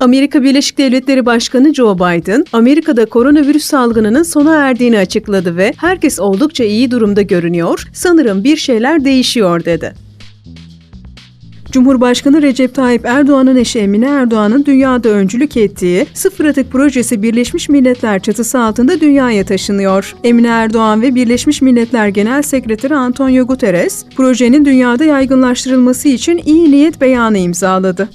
Amerika Birleşik Devletleri Başkanı Joe Biden, Amerika'da koronavirüs salgınının sona erdiğini açıkladı ve herkes oldukça iyi durumda görünüyor, sanırım bir şeyler değişiyor dedi. Cumhurbaşkanı Recep Tayyip Erdoğan'ın eşi Emine Erdoğan'ın dünyada öncülük ettiği Sıfır Atık Projesi Birleşmiş Milletler çatısı altında dünyaya taşınıyor. Emine Erdoğan ve Birleşmiş Milletler Genel Sekreteri Antonio Guterres, projenin dünyada yaygınlaştırılması için iyi niyet beyanı imzaladı.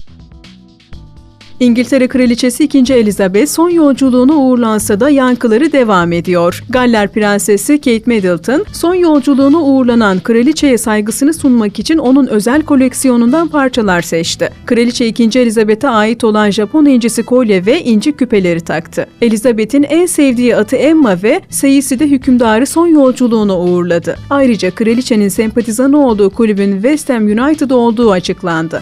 İngiltere Kraliçesi 2. Elizabeth son yolculuğuna uğurlansa da yankıları devam ediyor. Galler Prensesi Kate Middleton son yolculuğuna uğurlanan kraliçeye saygısını sunmak için onun özel koleksiyonundan parçalar seçti. Kraliçe 2. Elizabeth'e ait olan Japon incisi kolye ve inci küpeleri taktı. Elizabeth'in en sevdiği atı Emma ve seyisi de hükümdarı son yolculuğuna uğurladı. Ayrıca kraliçenin sempatizanı olduğu kulübün West Ham United olduğu açıklandı.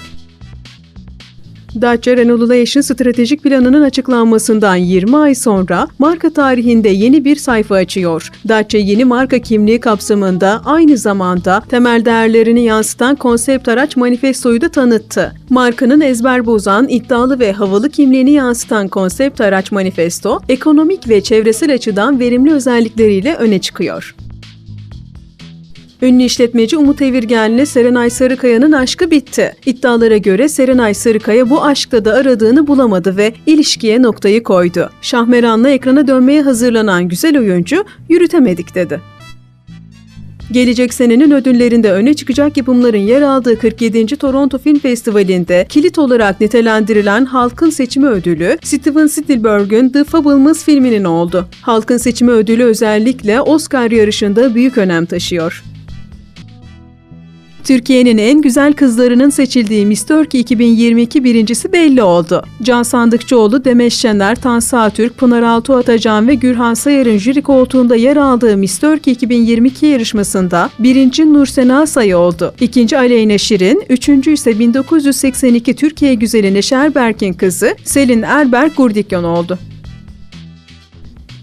Dacia Renovation stratejik planının açıklanmasından 20 ay sonra marka tarihinde yeni bir sayfa açıyor. Dacia yeni marka kimliği kapsamında aynı zamanda temel değerlerini yansıtan konsept araç manifestoyu da tanıttı. Markanın ezber bozan, iddialı ve havalı kimliğini yansıtan konsept araç manifesto, ekonomik ve çevresel açıdan verimli özellikleriyle öne çıkıyor. Ünlü işletmeci Umut Evirgen'le Serenay Sarıkaya'nın aşkı bitti. İddialara göre Serenay Sarıkaya bu aşkta da aradığını bulamadı ve ilişkiye noktayı koydu. Şahmeran'la ekrana dönmeye hazırlanan güzel oyuncu yürütemedik dedi. Gelecek senenin ödüllerinde öne çıkacak yapımların yer aldığı 47. Toronto Film Festivali'nde kilit olarak nitelendirilen Halkın Seçimi Ödülü, Steven Spielberg'ün The Fablemans filminin oldu. Halkın Seçimi Ödülü özellikle Oscar yarışında büyük önem taşıyor. Türkiye'nin en güzel kızlarının seçildiği Miss Turkey 2022 birincisi belli oldu. Can Sandıkçıoğlu, Demet Şener, Tansu Atürk, Pınar Altuğ Atacan ve Gürhan Sayar'ın jüri koltuğunda yer aldığı Miss Turkey 2022 yarışmasında birinci Nursena Say oldu. İkinci Aleyna Şirin, üçüncü ise 1982 Türkiye güzeli Neşer Berk'in kızı Selin Erberk Gurdikyon oldu.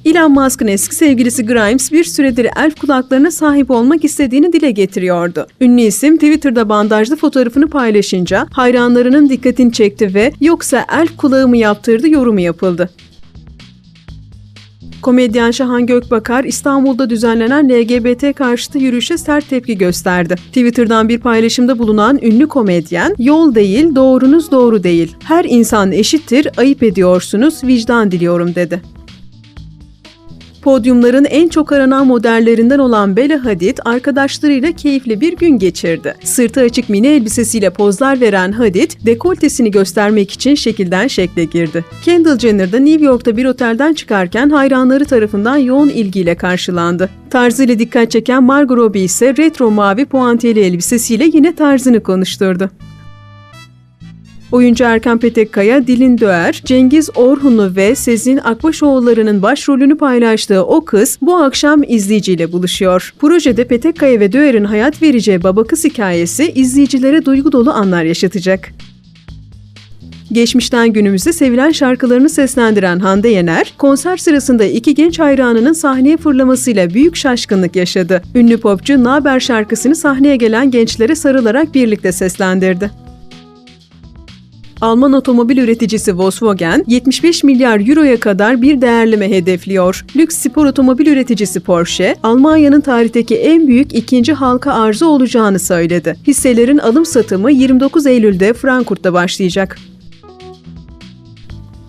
Elon Musk'ın eski sevgilisi Grimes bir süredir elf kulaklarına sahip olmak istediğini dile getiriyordu. Ünlü isim Twitter'da bandajlı fotoğrafını paylaşınca hayranlarının dikkatini çekti ve yoksa elf kulağı mı yaptırdı yorumu yapıldı. Komedyen Şahan Gökbakar İstanbul'da düzenlenen LGBT karşıtı yürüyüşe sert tepki gösterdi. Twitter'dan bir paylaşımda bulunan ünlü komedyen, "Yol değil, doğrunuz doğru değil. Her insan eşittir, ayıp ediyorsunuz, vicdan diliyorum." dedi. Podyumların en çok aranan modellerinden olan Bella Hadid arkadaşlarıyla keyifli bir gün geçirdi. Sırtı açık mini elbisesiyle pozlar veren Hadid, dekoltesini göstermek için şekilden şekle girdi. Kendall Jenner da New York'ta bir otelden çıkarken hayranları tarafından yoğun ilgiyle karşılandı. Tarzıyla dikkat çeken Margot Robbie ise retro mavi puantiyeli elbisesiyle yine tarzını konuşturdu. Oyuncu Erkan Petekkaya, Dilin Döer, Cengiz Orhunlu ve Sezin Akbaşoğulları'nın başrolünü paylaştığı O Kız bu akşam izleyiciyle buluşuyor. Projede Petekkaya ve Döer'in hayat vereceği baba kız hikayesi izleyicilere duygu dolu anlar yaşatacak. Geçmişten günümüze sevilen şarkılarını seslendiren Hande Yener, konser sırasında iki genç hayranının sahneye fırlamasıyla büyük şaşkınlık yaşadı. Ünlü popçu Naber şarkısını sahneye gelen gençlere sarılarak birlikte seslendirdi. Alman otomobil üreticisi Volkswagen 75 milyar euroya kadar bir değerleme hedefliyor. Lüks spor otomobil üreticisi Porsche, Almanya'nın tarihteki en büyük ikinci halka arzı olacağını söyledi. Hisselerin alım satımı 29 Eylül'de Frankfurt'ta başlayacak.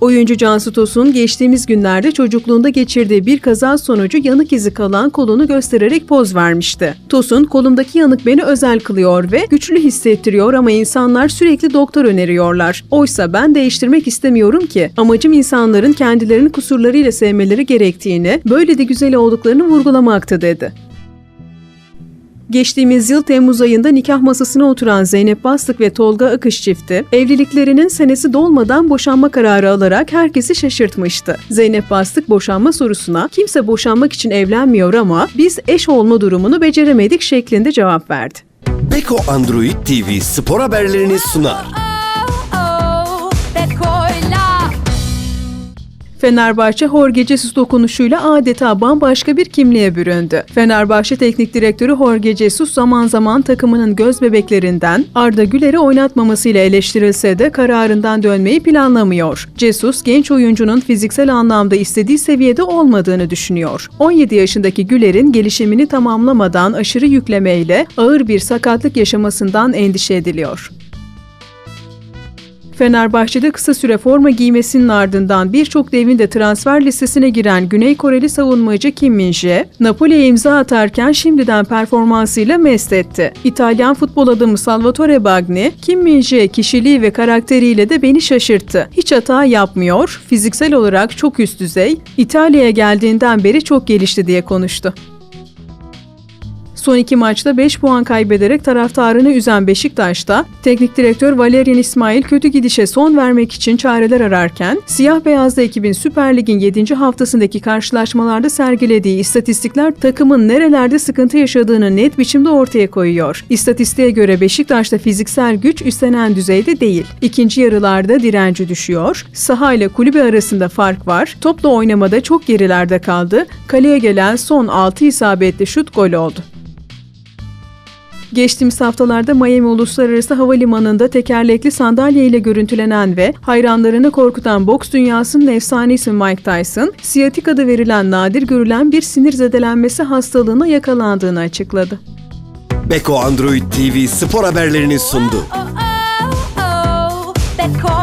Oyuncu Cansu Tosun geçtiğimiz günlerde çocukluğunda geçirdiği bir kaza sonucu yanık izi kalan kolunu göstererek poz vermişti. Tosun, kolumdaki yanık beni özel kılıyor ve güçlü hissettiriyor ama insanlar sürekli doktor öneriyorlar. Oysa ben değiştirmek istemiyorum ki. Amacım insanların kendilerini kusurlarıyla sevmeleri gerektiğini, böyle de güzel olduklarını vurgulamaktı dedi. Geçtiğimiz yıl Temmuz ayında nikah masasına oturan Zeynep Bastık ve Tolga Akış çifti, evliliklerinin senesi dolmadan boşanma kararı alarak herkesi şaşırtmıştı. Zeynep Bastık boşanma sorusuna kimse boşanmak için evlenmiyor ama biz eş olma durumunu beceremedik şeklinde cevap verdi. Beko Android TV spor haberlerini sunar. Fenerbahçe Jorge Jesus dokunuşuyla adeta bambaşka bir kimliğe büründü. Fenerbahçe Teknik Direktörü Jorge Jesus zaman zaman takımının göz bebeklerinden Arda Güler'i oynatmamasıyla eleştirilse de kararından dönmeyi planlamıyor. Jesus genç oyuncunun fiziksel anlamda istediği seviyede olmadığını düşünüyor. 17 yaşındaki Güler'in gelişimini tamamlamadan aşırı yüklemeyle ağır bir sakatlık yaşamasından endişe ediliyor. Fenerbahçe'de kısa süre forma giymesinin ardından birçok devin de transfer listesine giren Güney Koreli savunmacı Kim Min-jae, Napoli'ye imza atarken şimdiden performansıyla mest etti. İtalyan futbol adamı Salvatore Bagni, Kim Min-jae kişiliği ve karakteriyle de beni şaşırttı. Hiç hata yapmıyor, fiziksel olarak çok üst düzey, İtalya'ya geldiğinden beri çok gelişti diye konuştu. Son iki maçta 5 puan kaybederek taraftarını üzen Beşiktaş'ta teknik direktör Valerian İsmail kötü gidişe son vermek için çareler ararken siyah beyazlı ekibin Süper Lig'in 7. haftasındaki karşılaşmalarda sergilediği istatistikler takımın nerelerde sıkıntı yaşadığını net biçimde ortaya koyuyor. İstatistiğe göre Beşiktaş'ta fiziksel güç üstlenen düzeyde değil. İkinci yarılarda direnci düşüyor. Saha ile kulübe arasında fark var. Topla oynamada çok gerilerde kaldı. Kaleye gelen son 6 isabetli şut gol oldu. Geçtiğimiz haftalarda Miami Uluslararası Havalimanı'nda tekerlekli sandalye ile görüntülenen ve hayranlarını korkutan boks dünyasının efsanesi Mike Tyson, siyatik adı verilen nadir görülen bir sinir zedelenmesi hastalığına yakalandığını açıkladı. Beko Android TV spor haberlerini sundu. oh, oh, oh. Beko